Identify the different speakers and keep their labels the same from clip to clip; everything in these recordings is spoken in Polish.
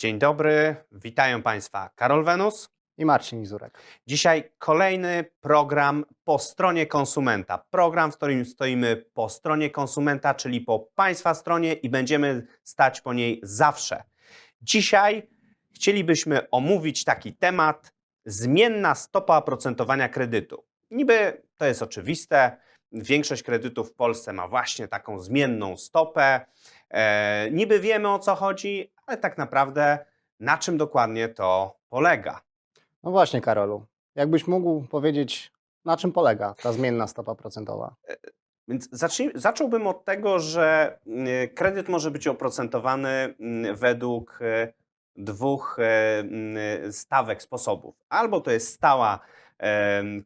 Speaker 1: Dzień dobry, witają Państwa Karol Wenus.
Speaker 2: i Marcin Izurek.
Speaker 1: Dzisiaj kolejny program po stronie konsumenta. Program, w którym stoimy po stronie konsumenta, czyli po Państwa stronie i będziemy stać po niej zawsze. Dzisiaj chcielibyśmy omówić taki temat zmienna stopa oprocentowania kredytu. Niby to jest oczywiste, większość kredytów w Polsce ma właśnie taką zmienną stopę. E, niby wiemy o co chodzi, ale tak naprawdę na czym dokładnie to polega.
Speaker 2: No właśnie, Karolu, jakbyś mógł powiedzieć, na czym polega ta zmienna stopa procentowa?
Speaker 1: Więc zacznij, zacząłbym od tego, że y, kredyt może być oprocentowany mm, według y, dwóch y, mm, stawek, sposobów. Albo to jest stała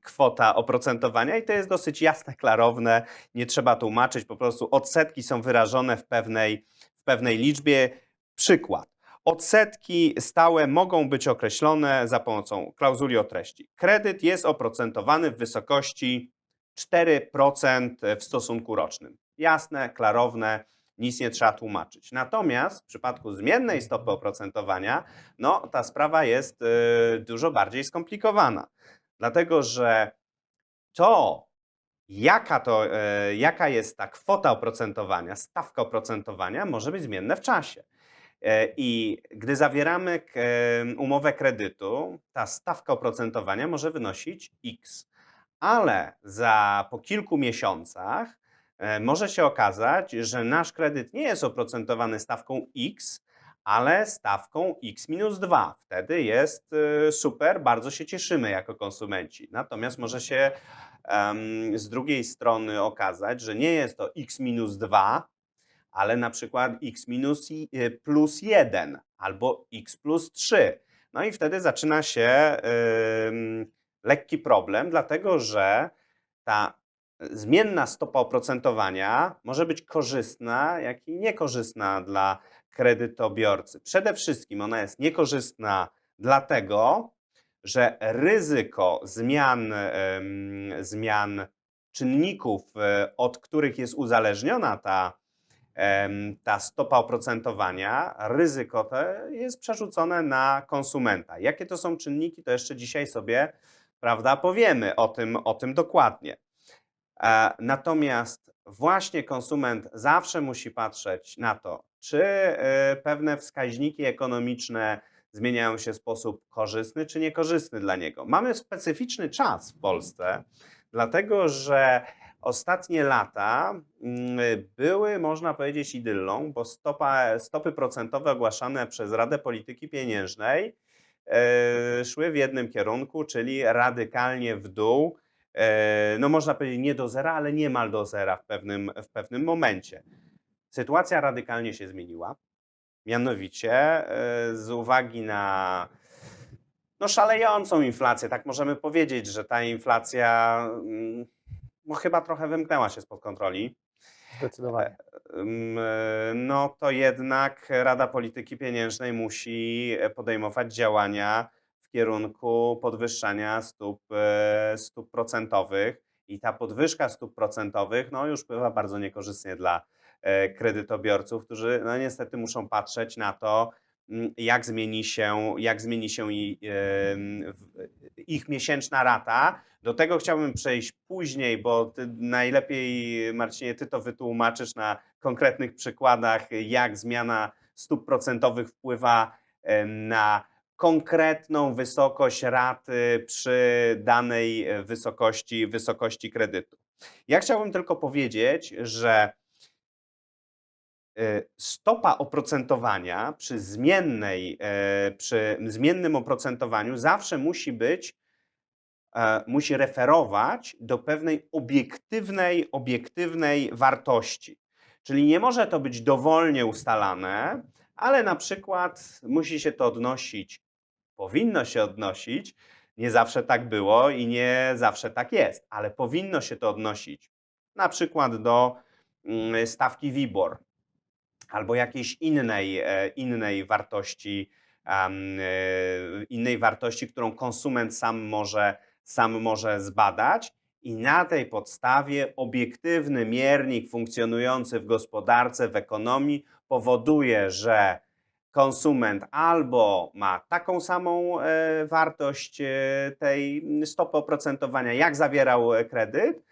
Speaker 1: kwota oprocentowania i to jest dosyć jasne, klarowne, nie trzeba tłumaczyć, po prostu odsetki są wyrażone w pewnej, w pewnej liczbie. Przykład. Odsetki stałe mogą być określone za pomocą klauzuli o treści. Kredyt jest oprocentowany w wysokości 4% w stosunku rocznym. Jasne, klarowne, nic nie trzeba tłumaczyć. Natomiast w przypadku zmiennej stopy oprocentowania, no ta sprawa jest y, dużo bardziej skomplikowana. Dlatego, że to, jaka, to y, jaka jest ta kwota oprocentowania, stawka oprocentowania, może być zmienne w czasie. E, I gdy zawieramy em, umowę kredytu, ta stawka oprocentowania może wynosić X ale za po kilku miesiącach e, może się okazać, że nasz kredyt nie jest oprocentowany stawką X, ale stawką X minus 2. Wtedy jest e, super, bardzo się cieszymy jako konsumenci. Natomiast może się em, z drugiej strony okazać, że nie jest to X minus 2, ale na przykład X minus e, plus 1 albo X plus 3. No i wtedy zaczyna się em, lekki problem, dlatego że ta zmienna stopa oprocentowania może być korzystna, jak i niekorzystna dla kredytobiorcy. Przede wszystkim ona jest niekorzystna dlatego, że ryzyko zmian, zmian czynników, e, od których jest uzależniona ta, ta stopa oprocentowania, ryzyko to jest przerzucone na konsumenta. Jakie to są czynniki, to jeszcze dzisiaj sobie prawda, powiemy o tym, o tym dokładnie. E, Natomiast właśnie konsument zawsze musi patrzeć na to, czy e, pewne wskaźniki ekonomiczne zmieniają się w sposób korzystny czy niekorzystny dla niego. Mamy specyficzny czas w Polsce, dlatego że ostatnie lata mm, były, można powiedzieć, idyllą, bo stopa, stopy procentowe ogłaszane przez Radę Polityki Pieniężnej e, szły w jednym kierunku, czyli radykalnie w dół. E, No można powiedzieć nie do zera, ale niemal do zera w pewnym, w pewnym momencie. Sytuacja radykalnie się zmieniła. Mianowicie e, z uwagi na no, szalejącą inflację, tak możemy powiedzieć, że ta inflacja mm, no, chyba trochę wymknęła się spod kontroli.
Speaker 2: Zdecydowanie.
Speaker 1: Ym, e, no to jednak Rada Polityki Pieniężnej musi podejmować działania w kierunku podwyższania stóp, e, stóp procentowych i ta podwyżka stóp procentowych no już wpływa bardzo niekorzystnie dla e, kredytobiorców, którzy no niestety muszą patrzeć na to, mm, jak zmieni się, jak zmieni się ich miesięczna rata. Do tego chciałbym przejść później, bo ty najlepiej, Marcinie, ty to wytłumaczysz na konkretnych przykładach, jak zmiana stóp procentowych wpływa na konkretną wysokość raty przy danej e, wysokości, wysokości kredytu. Ja chciałbym tylko powiedzieć, że e, stopa oprocentowania przy zmiennej, e, przy zmiennym oprocentowaniu zawsze musi być e, musi referować do pewnej obiektywnej, obiektywnej wartości. Czyli nie może to być dowolnie ustalane, ale na przykład musi się to odnosić, powinno się odnosić, nie zawsze tak było i nie zawsze tak jest, ale powinno się to odnosić na przykład do mm, stawki WIBOR albo jakiejś innej, e, innej wartości, e, innej wartości, którą konsument sam może, sam może zbadać. I na tej podstawie obiektywny miernik funkcjonujący w gospodarce, w ekonomii powoduje, że konsument albo ma taką samą e, wartość tej stopy oprocentowania, jak zawierał kredyt,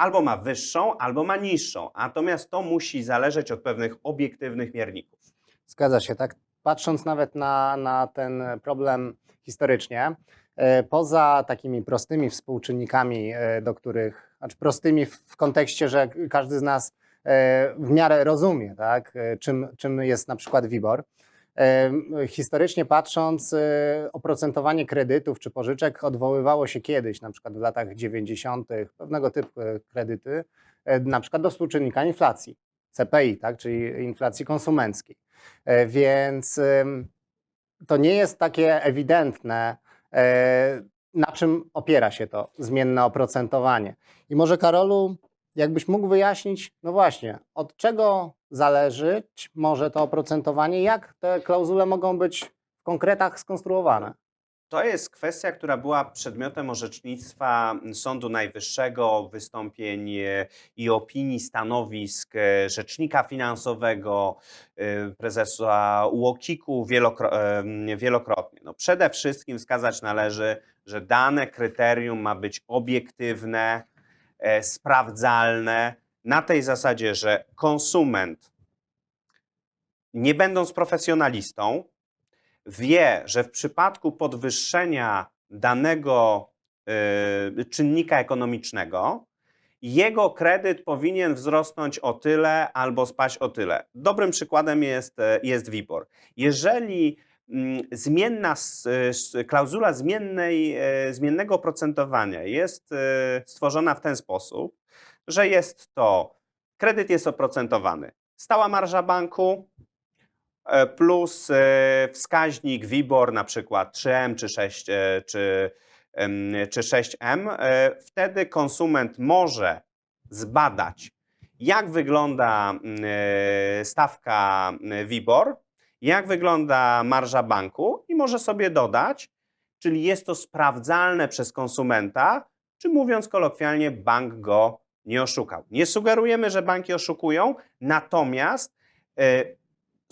Speaker 1: albo ma wyższą, albo ma niższą. Natomiast to musi zależeć od pewnych obiektywnych mierników.
Speaker 2: Zgadza się, tak. Patrząc nawet na, na ten problem historycznie, e, poza takimi prostymi współczynnikami, e, do których, znaczy prostymi w, kontekście, że każdy z nas e, w miarę rozumie, tak, czym, czym jest na przykład WIBOR. Historycznie patrząc, e, oprocentowanie kredytów czy pożyczek odwoływało się kiedyś, na przykład w latach 90., pewnego typu e, kredyty, e, na przykład do współczynnika inflacji, CPI, tak, czyli inflacji konsumenckiej. E, Więc to nie jest takie ewidentne, na czym opiera się to zmienne oprocentowanie. I może Karolu, jakbyś mógł wyjaśnić, no właśnie, od czego zależeć może to oprocentowanie, jak te klauzule mogą być w konkretach skonstruowane?
Speaker 1: To jest kwestia, która była przedmiotem orzecznictwa Sądu Najwyższego, wystąpień e, i opinii, stanowisk e, rzecznika finansowego, e, prezesa UOKiK-u wielokro, wielokrotnie. No przede wszystkim wskazać należy, że dane kryterium ma być obiektywne, sprawdzalne, na tej zasadzie, że konsument, nie będąc profesjonalistą, wie, że w przypadku podwyższenia danego y, czynnika ekonomicznego, jego kredyt powinien wzrosnąć o tyle albo spaść o tyle. Dobrym przykładem jest, e, jest WIBOR. Jeżeli mm, zmienna, s- klauzula zmiennej, e, zmiennego oprocentowania jest stworzona w ten sposób, że jest to, kredyt jest oprocentowany, stała marża banku, e, plus e, wskaźnik WIBOR na przykład 3M czy 6 e, czy, czy 6M, e, wtedy konsument może zbadać, jak wygląda mm, stawka mm, WIBOR, jak wygląda marża banku i może sobie dodać, czyli jest to sprawdzalne przez konsumenta, czy mówiąc kolokwialnie, bank go nie oszukał. Nie sugerujemy, że banki oszukują, natomiast e,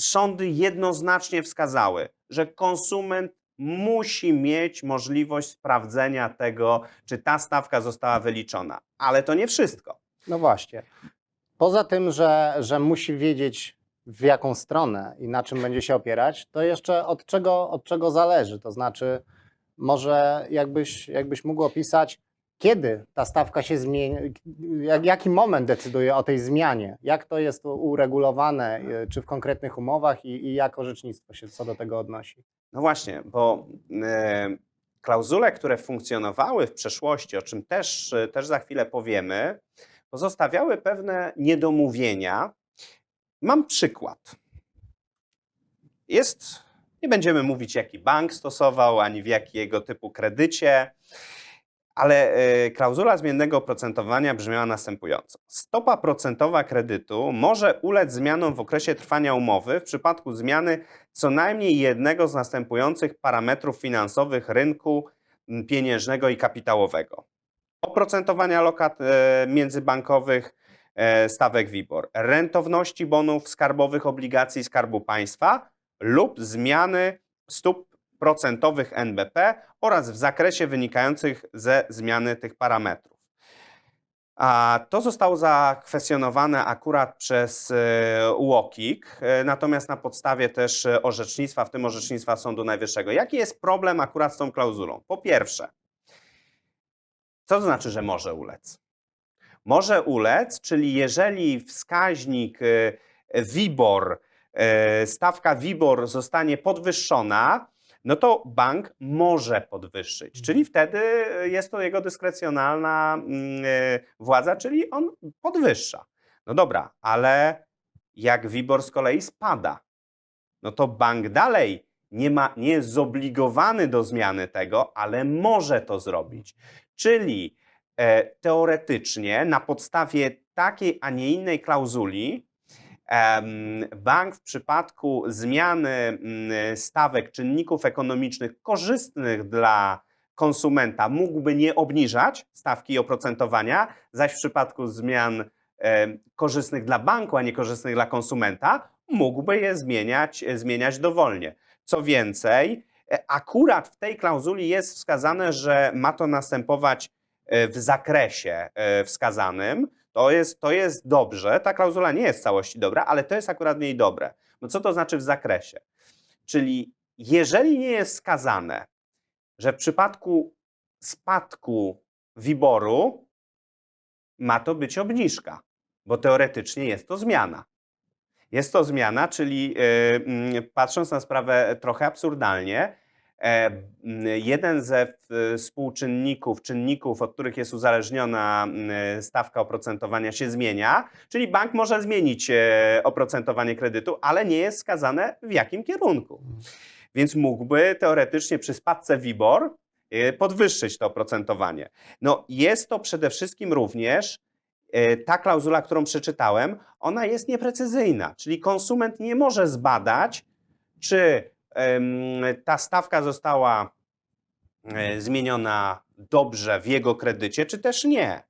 Speaker 1: sądy jednoznacznie wskazały, że konsument musi mieć możliwość sprawdzenia tego, czy ta stawka została wyliczona. Ale to nie wszystko.
Speaker 2: No właśnie. Poza tym, że, że musi wiedzieć, w jaką stronę i na czym będzie się opierać, to jeszcze od czego, od czego zależy. To znaczy, może jakbyś, jakbyś mógł opisać, kiedy ta stawka się zmieni, jak, jaki moment decyduje o tej zmianie, jak to jest uregulowane, y, czy w konkretnych umowach i, i jak orzecznictwo się co do tego odnosi.
Speaker 1: No właśnie, bo e, klauzule, które funkcjonowały w przeszłości, o czym też, e, też za chwilę powiemy, pozostawiały pewne niedomówienia. Mam przykład. Jest, nie będziemy mówić, jaki bank stosował, ani w jakiego typu kredycie, ale e, klauzula zmiennego oprocentowania brzmiała następująco. Stopa procentowa kredytu może ulec zmianom w okresie trwania umowy w przypadku zmiany co najmniej jednego z następujących parametrów finansowych rynku pieniężnego i kapitałowego. Oprocentowania lokat e, międzybankowych, e, stawek WIBOR, rentowności bonów skarbowych obligacji Skarbu Państwa lub zmiany stóp procentowych NBP oraz w zakresie wynikających ze zmiany tych parametrów. A to zostało zakwestionowane akurat przez e, UOKiK, e, natomiast na podstawie też e, orzecznictwa, w tym orzecznictwa Sądu Najwyższego. Jaki jest problem akurat z tą klauzulą? Po pierwsze, co to znaczy, że może ulec? Może ulec, czyli jeżeli wskaźnik WIBOR, stawka WIBOR zostanie podwyższona, no to bank może podwyższyć, czyli wtedy jest to jego dyskrecjonalna mm, e, władza, czyli on podwyższa. No dobra, ale jak WIBOR z kolei spada, no to bank dalej nie, ma, nie jest zobligowany do zmiany tego, ale może to zrobić. Czyli e, teoretycznie na podstawie takiej, a nie innej klauzuli bank w przypadku zmiany mm, stawek czynników ekonomicznych korzystnych dla konsumenta mógłby nie obniżać stawki oprocentowania, zaś w przypadku zmian korzystnych dla banku, a niekorzystnych dla konsumenta, mógłby je zmieniać, zmieniać dowolnie. Co więcej, e, akurat w tej klauzuli jest wskazane, że ma to następować e, w zakresie e, wskazanym. To jest, to jest dobrze. Ta klauzula nie jest w całości dobra, ale to jest akurat w niej dobre. No co to znaczy w zakresie? Czyli jeżeli nie jest wskazane, że w przypadku spadku WIBOR-u ma to być obniżka, bo teoretycznie jest to zmiana. Jest to zmiana, czyli yy, patrząc na sprawę trochę absurdalnie, jeden ze współczynników, czynników, od których jest uzależniona stawka oprocentowania się zmienia, czyli bank może zmienić e, oprocentowanie kredytu, ale nie jest wskazane w jakim kierunku. Więc mógłby teoretycznie przy spadce WIBOR e, podwyższyć to oprocentowanie. No jest to przede wszystkim również e, ta klauzula, którą przeczytałem, ona jest nieprecyzyjna, czyli konsument nie może zbadać, czy ta stawka została e, zmieniona dobrze w jego kredycie, czy też nie.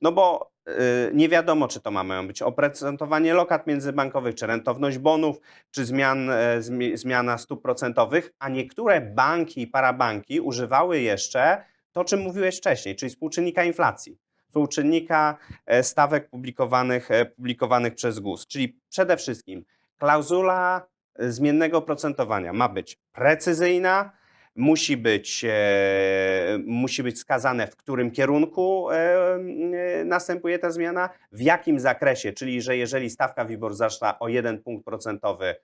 Speaker 1: No bo y, nie wiadomo, czy to ma mają być oprocentowanie lokat międzybankowych, czy rentowność bonów, czy zmian, e, zmi- zmiana stóp procentowych, a niektóre banki i parabanki używały jeszcze to, o czym mówiłeś wcześniej, czyli współczynnika inflacji, współczynnika e, stawek publikowanych, publikowanych przez GUS. Czyli przede wszystkim klauzula zmiennego oprocentowania ma być precyzyjna, musi być, e, musi być wskazane, w którym kierunku e, e, następuje ta zmiana, w jakim zakresie, czyli że jeżeli stawka WIBOR wzrasta o 1 punkt procentowy,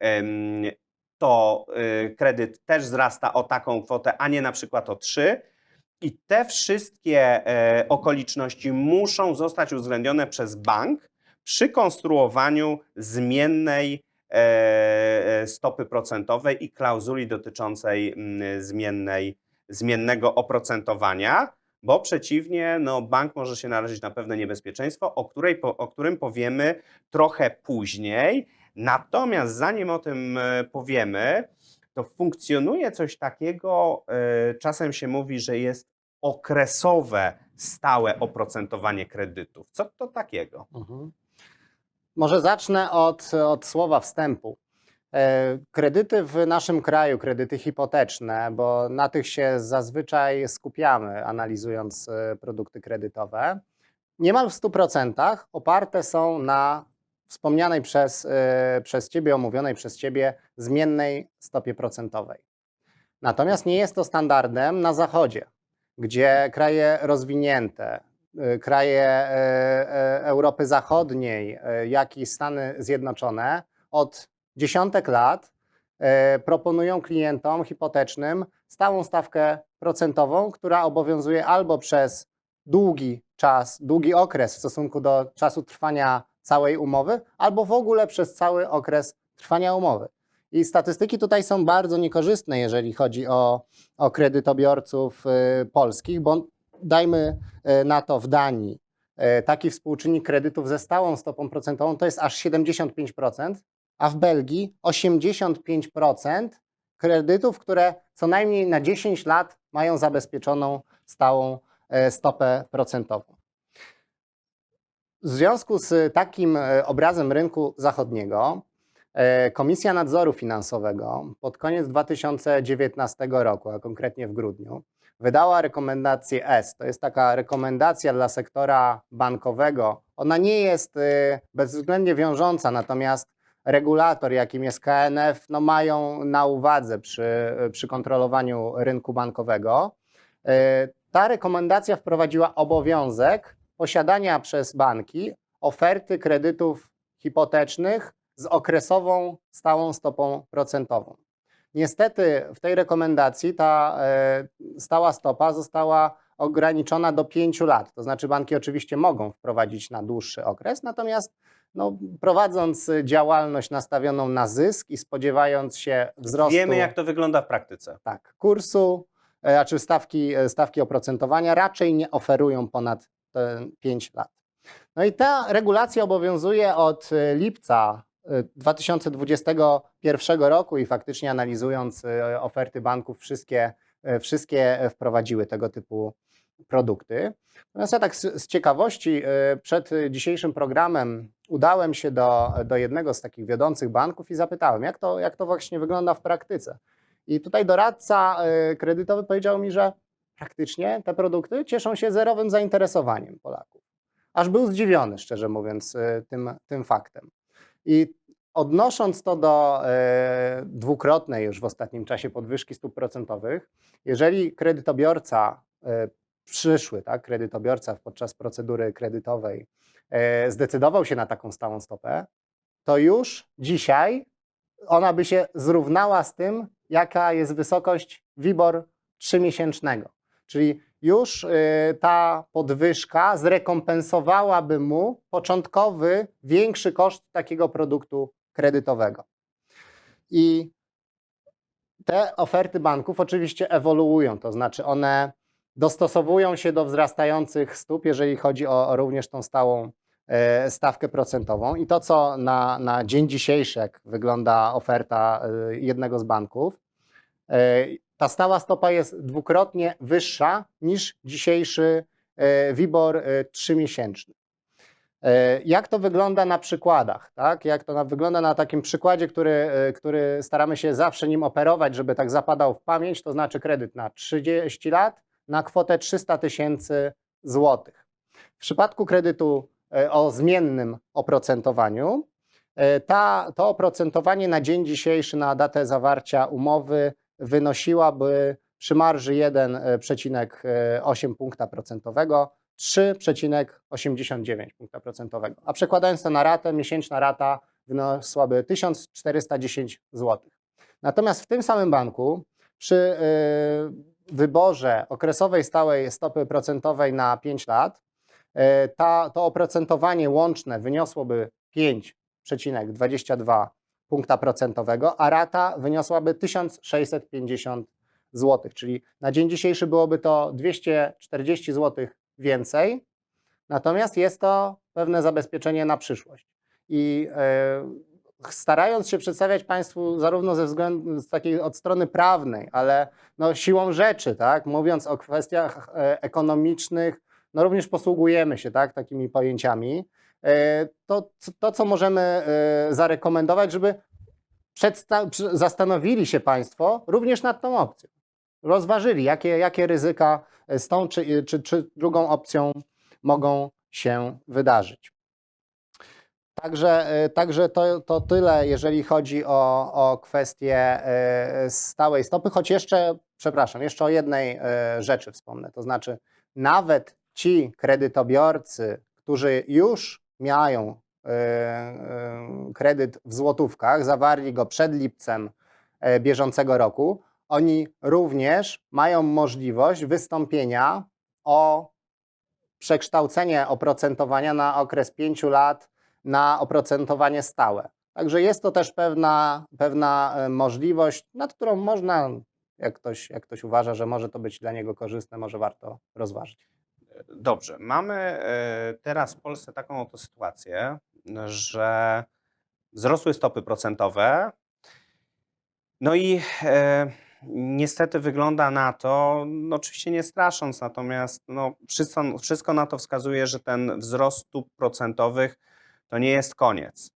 Speaker 1: em, to e, kredyt też wzrasta o taką kwotę, a nie na przykład o 3. I te wszystkie e, okoliczności muszą zostać uwzględnione przez bank przy konstruowaniu zmiennej e, e, stopy procentowej i klauzuli dotyczącej mm, zmiennej, zmiennego oprocentowania, bo przeciwnie, no, bank może się narazić na pewne niebezpieczeństwo, o, której, o którym powiemy trochę później. Natomiast zanim o tym e, powiemy, to funkcjonuje coś takiego, e, czasem się mówi, że jest okresowe, stałe oprocentowanie kredytów. Co to takiego?
Speaker 2: Mhm. Może zacznę od, od słowa wstępu. E, Kredyty w naszym kraju, kredyty hipoteczne, bo na tych się zazwyczaj skupiamy, analizując e, produkty kredytowe, niemal w 100% oparte są na wspomnianej przez, e, przez Ciebie, omówionej przez Ciebie zmiennej stopie procentowej. Natomiast nie jest to standardem na Zachodzie, gdzie kraje rozwinięte, kraje e, e, Europy Zachodniej, e, jak i Stany Zjednoczone od dziesiątek lat e, proponują klientom hipotecznym stałą stawkę procentową, która obowiązuje albo przez długi czas, długi okres w stosunku do czasu trwania całej umowy, albo w ogóle przez cały okres trwania umowy. I statystyki tutaj są bardzo niekorzystne, jeżeli chodzi o, o kredytobiorców y, polskich, bo dajmy y, na to w Danii y, taki współczynnik kredytów ze stałą stopą procentową to jest aż 75%, a w Belgii 85% kredytów, które co najmniej na 10 lat mają zabezpieczoną stałą e, stopę procentową. W związku z takim e, obrazem rynku zachodniego, e, Komisja Nadzoru Finansowego pod koniec 2019 roku, a konkretnie w grudniu, wydała rekomendację S. To jest taka rekomendacja dla sektora bankowego. Ona nie jest e, bezwzględnie wiążąca, natomiast regulator, jakim jest KNF, no mają na uwadze przy, przy kontrolowaniu rynku bankowego. E, Ta rekomendacja wprowadziła obowiązek posiadania przez banki oferty kredytów hipotecznych z okresową stałą stopą procentową. Niestety w tej rekomendacji ta e, stała stopa została ograniczona do 5 lat. To znaczy banki oczywiście mogą wprowadzić na dłuższy okres, natomiast no, prowadząc działalność nastawioną na zysk i spodziewając się wzrostu
Speaker 1: Wiemy, jak to wygląda w praktyce.
Speaker 2: tak, kursu, e, znaczy stawki, e, stawki oprocentowania raczej nie oferują ponad te 5 lat. No i ta regulacja obowiązuje od lipca 2021 roku i faktycznie analizując e, oferty banków, wszystkie, e, wszystkie wprowadziły tego typu, produkty. Natomiast ja tak z, ciekawości y, przed dzisiejszym programem udałem się do, do jednego z takich wiodących banków i zapytałem, jak to, jak to właśnie wygląda w praktyce. I tutaj doradca kredytowy powiedział mi, że praktycznie te produkty cieszą się zerowym zainteresowaniem Polaków. Aż był zdziwiony, szczerze mówiąc, tym, tym faktem. I odnosząc to do y, dwukrotnej już w ostatnim czasie podwyżki stóp procentowych, jeżeli kredytobiorca, y, przyszły tak, kredytobiorca podczas procedury kredytowej y, zdecydował się na taką stałą stopę, to już dzisiaj ona by się zrównała z tym, jaka jest wysokość WIBOR trzymiesięcznego. Czyli już y, ta podwyżka zrekompensowałaby mu początkowy, większy koszt takiego produktu kredytowego. I te oferty banków oczywiście ewoluują, to znaczy one dostosowują się do wzrastających stóp, jeżeli chodzi o, również tą stałą e, stawkę procentową. I to, co na, na dzień dzisiejszy, jak wygląda oferta e, jednego z banków, e, ta stała stopa jest dwukrotnie wyższa niż dzisiejszy WIBOR trzymiesięczny. E, Jak to wygląda na przykładach? Tak? Jak to wygląda na takim przykładzie, który, e, który staramy się zawsze nim operować, żeby tak zapadał w pamięć, to znaczy kredyt na 30 lat na kwotę 300 tysięcy złotych. W przypadku kredytu e, o zmiennym oprocentowaniu, ta, to oprocentowanie na dzień dzisiejszy, na datę zawarcia umowy wynosiłaby przy marży 1,8 punkta procentowego 3,89 punkta procentowego. A przekładając to na ratę, miesięczna rata wyniosłaby 1410 zł. Natomiast w tym samym banku przy y, wyborze okresowej stałej stopy procentowej na 5 lat y, ta, to oprocentowanie łączne wyniosłoby 5,22 punkta procentowego, a rata wyniosłaby 1650 zł, czyli na dzień dzisiejszy byłoby to 240 zł więcej, natomiast jest to pewne zabezpieczenie na przyszłość. I e, starając się przedstawiać Państwu zarówno ze względu z takiej od strony prawnej, ale no siłą rzeczy, tak, mówiąc o kwestiach e, ekonomicznych, no również posługujemy się tak, takimi pojęciami. E, to, to, co możemy e, zarekomendować, żeby zastanowili się Państwo również nad tą opcją. Rozważyli, jakie, jakie ryzyka z tą czy, czy, czy drugą opcją mogą się wydarzyć. Także, e, także to, to tyle, jeżeli chodzi o, o kwestię e, stałej stopy, choć jeszcze, przepraszam, jeszcze o jednej e, rzeczy wspomnę, to znaczy nawet ci kredytobiorcy, którzy już mają kredyt w złotówkach, zawarli go przed lipcem bieżącego roku, oni również mają możliwość wystąpienia o przekształcenie oprocentowania na okres 5 lat na oprocentowanie stałe. Także jest to też pewna, pewna e, możliwość, nad którą można, jak ktoś, jak ktoś uważa, że może to być dla niego korzystne, może warto rozważyć.
Speaker 1: Dobrze, mamy e, teraz w Polsce taką oto sytuację, że wzrosły stopy procentowe. No i e, niestety wygląda na to, no oczywiście nie strasząc, natomiast no, wszystko, wszystko na to wskazuje, że ten wzrost stóp procentowych to nie jest koniec.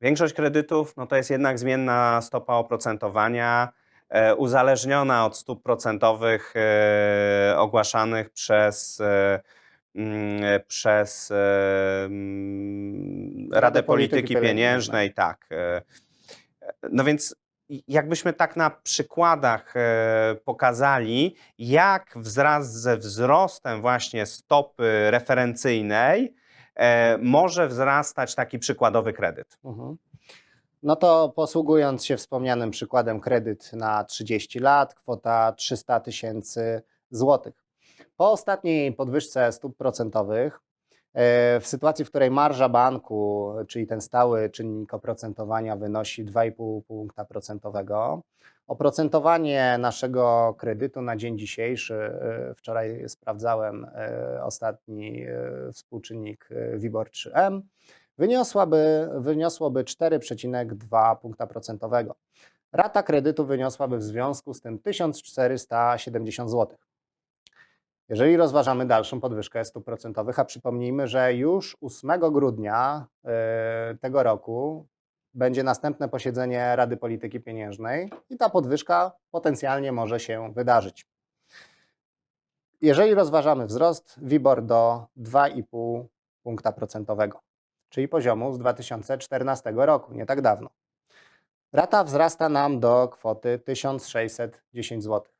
Speaker 1: Większość kredytów no to jest jednak zmienna stopa oprocentowania, e, uzależniona od stóp procentowych e, ogłaszanych przez, e, mm, przez e, mm, Radę Polityki Pieniężnej. Tak. e. No więc jakbyśmy tak na przykładach e, pokazali, jak wraz ze wzrostem właśnie stopy referencyjnej e, może wzrastać taki przykładowy kredyt.
Speaker 2: Mhm. No to posługując się wspomnianym przykładem, kredyt na 30 lat, kwota 300 tysięcy złotych. Po ostatniej podwyżce stóp procentowych, w sytuacji, w której marża banku, czyli ten stały czynnik oprocentowania wynosi 2,5 punkta procentowego, oprocentowanie naszego kredytu na dzień dzisiejszy, e, wczoraj sprawdzałem e, ostatni e, współczynnik e, WIBOR 3M, wyniosłaby, wyniosłoby 4,2 punkta procentowego. Rata kredytu wyniosłaby w związku z tym 1470 zł. Jeżeli rozważamy dalszą podwyżkę stóp procentowych, a przypomnijmy, że już 8 grudnia e, tego roku będzie następne posiedzenie Rady Polityki Pieniężnej i ta podwyżka potencjalnie może się wydarzyć. Jeżeli rozważamy wzrost WIBOR do 2,5 punkta procentowego, czyli poziomu z 2014 roku, nie tak dawno. Rata wzrasta nam do kwoty 1610 zł.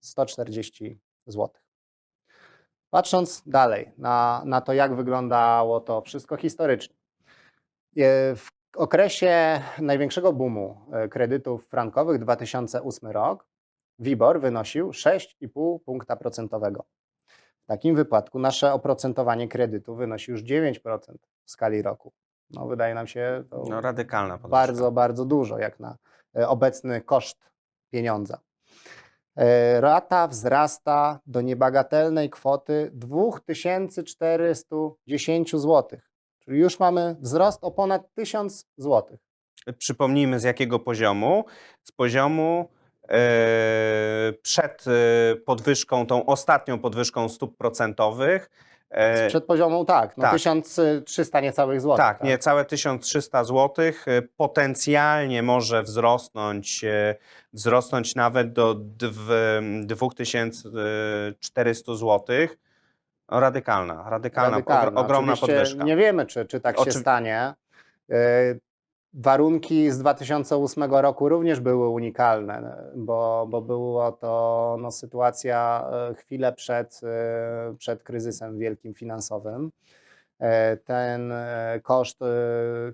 Speaker 2: 140 zł. Patrząc dalej na, na to, jak wyglądało to wszystko historycznie. E, W okresie największego boomu e, kredytów frankowych 2008 rok WIBOR wynosił 6,5 punkta procentowego. W takim wypadku nasze oprocentowanie kredytu wynosi już 9% w skali roku. No, wydaje nam się to
Speaker 1: No, radykalna podwyżka.
Speaker 2: bardzo, bardzo dużo, jak na e, obecny koszt pieniądza. E, Rata wzrasta do niebagatelnej kwoty 2410 zł. Czyli już mamy wzrost o ponad 1000 zł.
Speaker 1: Przypomnijmy z jakiego poziomu. Z poziomu e, przed e, podwyżką, tą ostatnią podwyżką stóp procentowych. E,
Speaker 2: Przed poziomą tak, no
Speaker 1: tak.
Speaker 2: 1300 niecałych złotych.
Speaker 1: Tak, niecałe 1300 zł. Potencjalnie może wzrosnąć, e, wzrosnąć nawet do dw- 2400 zł. No, radykalna, radykalna,
Speaker 2: Radykalna.
Speaker 1: ogro- ogromna
Speaker 2: Oczywiście
Speaker 1: podwyżka.
Speaker 2: Nie wiemy, czy, czy tak się
Speaker 1: Oczywi-
Speaker 2: stanie. Warunki z 2008 roku również były unikalne, bo, bo była to no, sytuacja e, chwilę przed, e, przed kryzysem wielkim finansowym. E, Ten koszt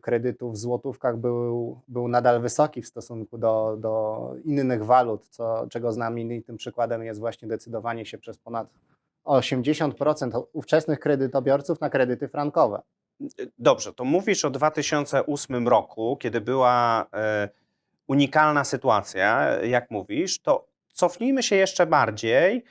Speaker 2: kredytów w złotówkach był, był nadal wysoki w stosunku do, do innych walut, co, czego znamienitym przykładem jest właśnie decydowanie się przez ponad 80% ówczesnych kredytobiorców na kredyty frankowe.
Speaker 1: Dobrze, to mówisz o 2008 roku, kiedy była e, unikalna sytuacja, jak mówisz, to cofnijmy się jeszcze bardziej.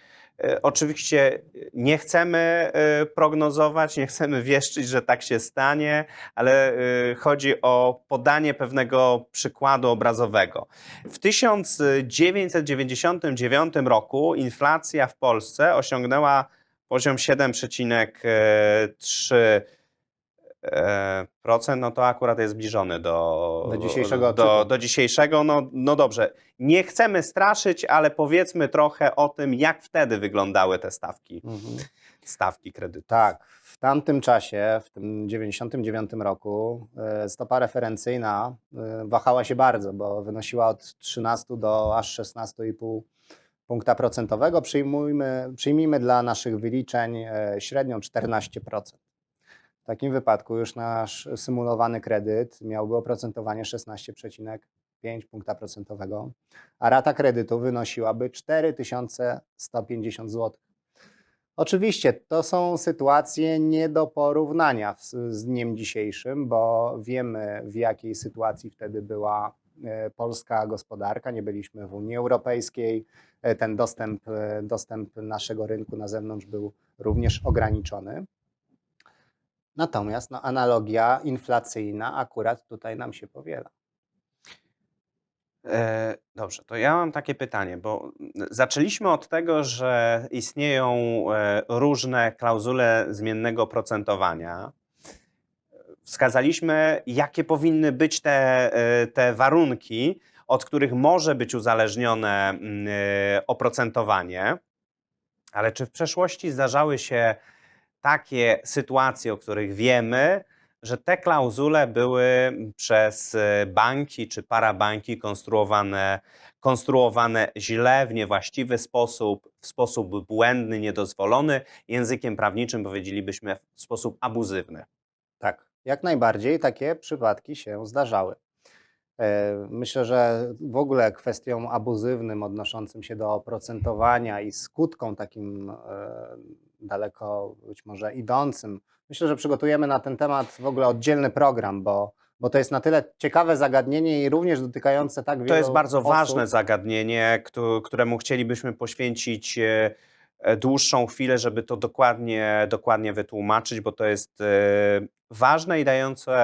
Speaker 1: E, oczywiście nie chcemy e, prognozować, nie chcemy wieszczyć, że tak się stanie, ale e, chodzi o podanie pewnego przykładu obrazowego. W 1999 roku inflacja w Polsce osiągnęła poziom 7,3 e, procent, no to akurat jest zbliżony do,
Speaker 2: Do dzisiejszego
Speaker 1: do, do dzisiejszego. No, no dobrze, nie chcemy straszyć, ale powiedzmy trochę o tym, jak wtedy wyglądały te stawki, stawki kredytu.
Speaker 2: Tak, w tamtym czasie, w tym 99 roku, e, stopa referencyjna e, wahała się bardzo, bo wynosiła od 13 do aż 16,5 punkta procentowego. Przyjmujmy, przyjmijmy dla naszych wyliczeń e, średnią 14%. W takim wypadku już nasz symulowany kredyt miałby oprocentowanie 16,5 punkta procentowego, a rata kredytu wynosiłaby 4150 zł. Oczywiście to są sytuacje nie do porównania z, dniem dzisiejszym, bo wiemy w jakiej sytuacji wtedy była e, polska gospodarka. Nie byliśmy w Unii Europejskiej. E, Ten dostęp, e, dostęp naszego rynku na zewnątrz był również ograniczony. Natomiast no, analogia inflacyjna akurat tutaj nam się powiela.
Speaker 1: E, dobrze, to ja mam takie pytanie, bo zaczęliśmy od tego, że istnieją e, różne klauzule zmiennego oprocentowania. Wskazaliśmy, jakie powinny być te, e, te warunki, od których może być uzależnione e, oprocentowanie. Ale czy w przeszłości zdarzały się takie sytuacje, o których wiemy, że te klauzule były przez e, banki czy parabanki konstruowane, konstruowane źle, w niewłaściwy sposób, w sposób błędny, niedozwolony, językiem prawniczym powiedzielibyśmy w sposób abuzywny.
Speaker 2: Tak, jak najbardziej takie przypadki się zdarzały. E, Myślę, że w ogóle kwestią abuzywnym odnoszącym się do oprocentowania i skutką takim e, daleko być może idącym, myślę, że przygotujemy na ten temat w ogóle oddzielny program, bo, bo to jest na tyle ciekawe zagadnienie i również dotykające tak wielu
Speaker 1: To jest bardzo
Speaker 2: osób.
Speaker 1: ważne zagadnienie, któ- któremu chcielibyśmy poświęcić e, e, dłuższą chwilę, żeby to dokładnie, dokładnie wytłumaczyć, bo to jest e, ważne i dające,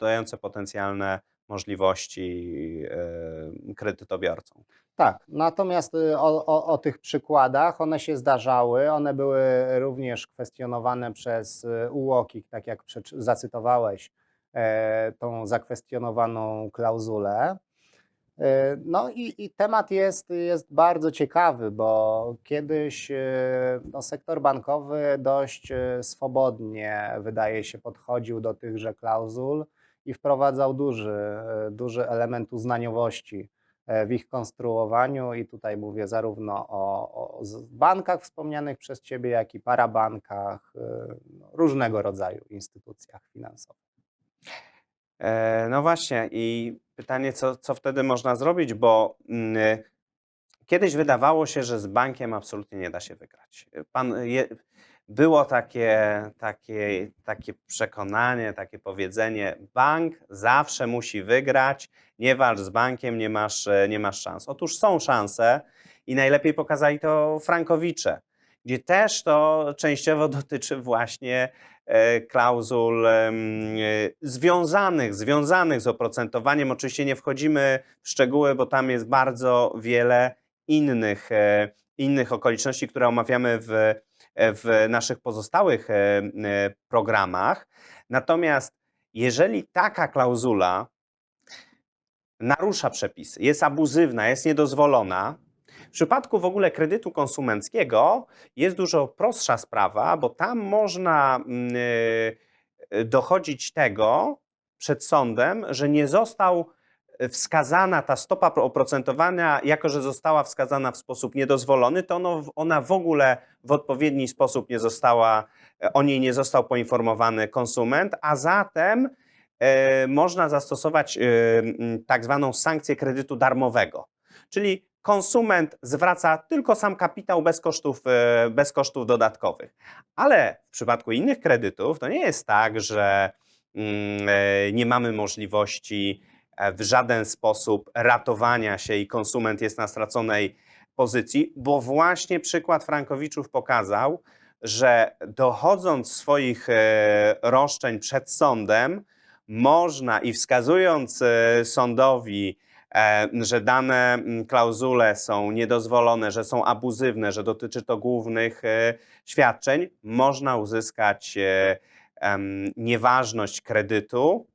Speaker 1: dające potencjalne możliwości kredytobiorcom.
Speaker 2: Tak, natomiast y, o, o, o tych przykładach one się zdarzały, one były również kwestionowane przez y, UOKiK, tak jak zacytowałeś e, tą zakwestionowaną klauzulę. E, No i, i temat jest, jest bardzo ciekawy, bo kiedyś e, no, sektor bankowy dość swobodnie, wydaje się, podchodził do tychże klauzul i wprowadzał duży, duży element uznaniowości w ich konstruowaniu i tutaj mówię zarówno o, o bankach wspomnianych przez Ciebie, jak i parabankach, e, no, różnego rodzaju instytucjach finansowych.
Speaker 1: E, No właśnie, i pytanie, co, co wtedy można zrobić, bo mm, kiedyś wydawało się, że z bankiem absolutnie nie da się wygrać. Pan, je, było takie, takie, takie przekonanie, takie powiedzenie: bank zawsze musi wygrać, nie walcz z bankiem, nie masz, e, nie masz szans. Otóż są szanse i najlepiej pokazali to Frankowicze, gdzie też to częściowo dotyczy właśnie e, klauzul e, związanych, związanych z oprocentowaniem. Oczywiście nie wchodzimy w szczegóły, bo tam jest bardzo wiele innych, innych okoliczności, które omawiamy w, w naszych pozostałych e, e, programach. Natomiast jeżeli taka klauzula narusza przepisy, jest abuzywna, jest niedozwolona, w przypadku w ogóle kredytu konsumenckiego jest dużo prostsza sprawa, bo tam można y, dochodzić tego przed sądem, że nie został wskazana ta stopa oprocentowania, jako że została wskazana w sposób niedozwolony, to ona w ogóle w odpowiedni sposób nie została, o niej nie został poinformowany konsument, a zatem e, można zastosować e, tak zwaną sankcję kredytu darmowego. Czyli konsument zwraca tylko sam kapitał bez kosztów, e, bez kosztów dodatkowych. Ale w przypadku innych kredytów to nie jest tak, że mm, e, nie mamy możliwości e, w żaden sposób ratowania się i konsument jest na straconej pozycji, bo właśnie przykład Frankowiczów pokazał, że dochodząc swoich e, roszczeń przed sądem, można i wskazując e, sądowi, e, że dane klauzule są niedozwolone, że są abuzywne, że dotyczy to głównych świadczeń, można uzyskać nieważność kredytu,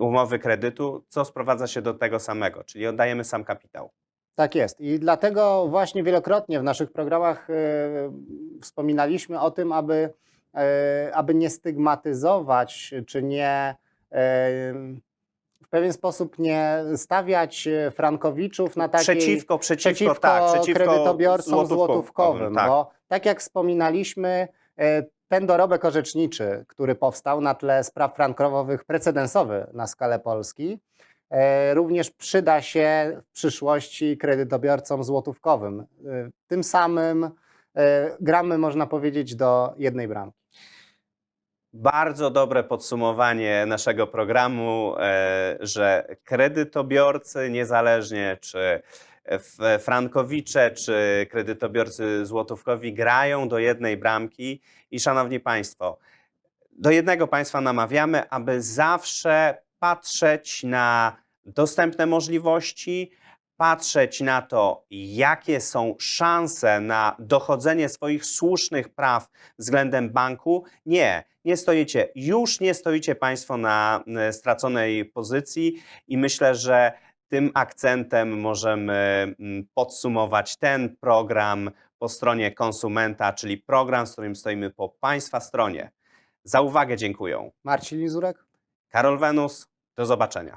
Speaker 1: umowy kredytu, co sprowadza się do tego samego, czyli oddajemy sam kapitał.
Speaker 2: Tak jest. I dlatego właśnie wielokrotnie w naszych programach e, wspominaliśmy o tym, aby, e, aby nie stygmatyzować, czy nie e, w pewien sposób nie stawiać Frankowiczów na takiej
Speaker 1: Przeciwko, przeciwko,
Speaker 2: przeciwko
Speaker 1: tak, przeciwko
Speaker 2: kredytobiorcom złotówkowym,
Speaker 1: tak.
Speaker 2: bo tak jak wspominaliśmy, ten dorobek orzeczniczy, który powstał na tle spraw frankowych precedensowy na skalę Polski, również przyda się w przyszłości kredytobiorcom złotówkowym. E, Tym samym e, gramy, można powiedzieć, do jednej bramki.
Speaker 1: Bardzo dobre podsumowanie naszego programu, e, że kredytobiorcy, niezależnie czy frankowicze, czy kredytobiorcy złotówkowi, grają do jednej bramki. I szanowni Państwo, do jednego Państwa namawiamy, aby zawsze patrzeć na dostępne możliwości, patrzeć na to, jakie są szanse na dochodzenie swoich słusznych praw względem banku. Nie, nie stoicie, już nie stoicie Państwo na e, straconej pozycji i myślę, że tym akcentem możemy mm, podsumować ten program po stronie konsumenta, czyli program, z którym stoimy po Państwa stronie. Za uwagę dziękuję.
Speaker 2: Marcin Lizurek?
Speaker 1: Karol Wenus, do zobaczenia.